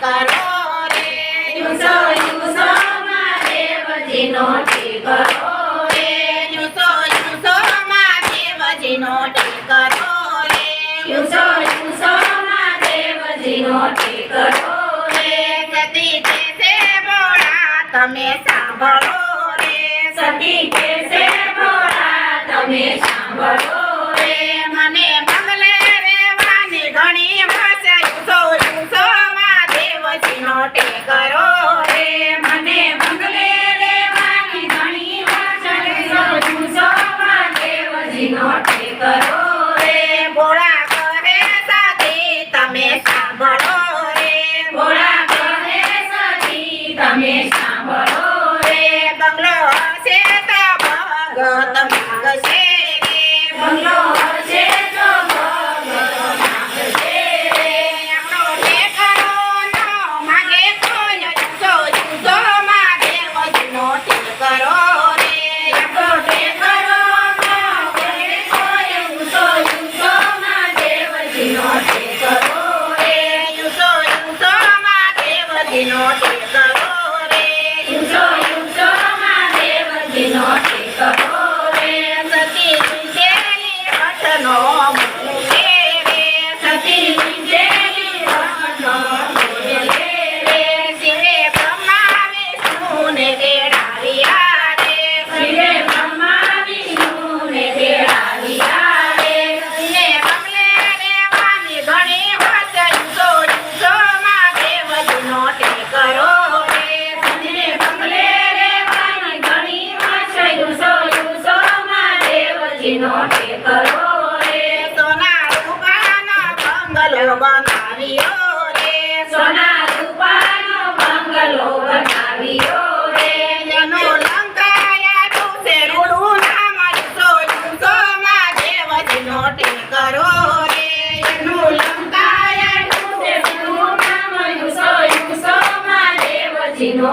કરો રે યુસો યુસો મહાદેવજીનો ટેકરો રે યુસો યુસો મહાદેવજીનો સાંભળો રે, સતી તે સે બોળા તમે સાંભળો રે, મને તમે સાંભળો રે. બંગલો હશે તો ભગત not take the નો ટેકરો રે. સોના રૂપાનો બંગલો બનાવ્યો રે. સોના રૂપાનો બંગલો બનાવ્યો રે. એનો લંકાયા તું શેરુનું નામ નો ટેકરો રે. એનો લંકાયા તું શેરુનું નામ સો સો માં નો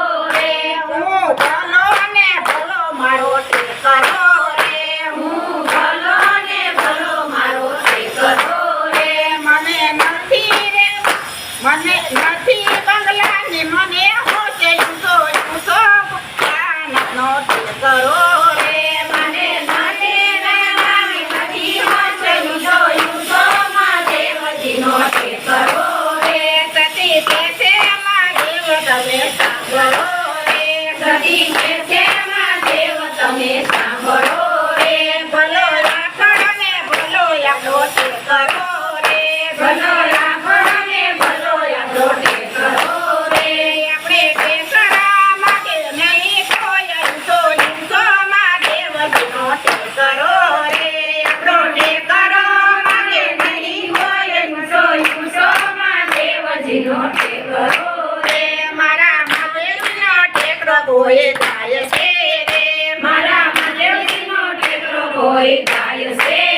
มันนี่วันที่บังกลานี่มันเนี้ย મારા ટેકરો રે. મારા મહાદેવજીનો ટેકરો કોઈ જાય છે રે. મારા મહાદેવજીનો ટેકરો કોઈ જાય છે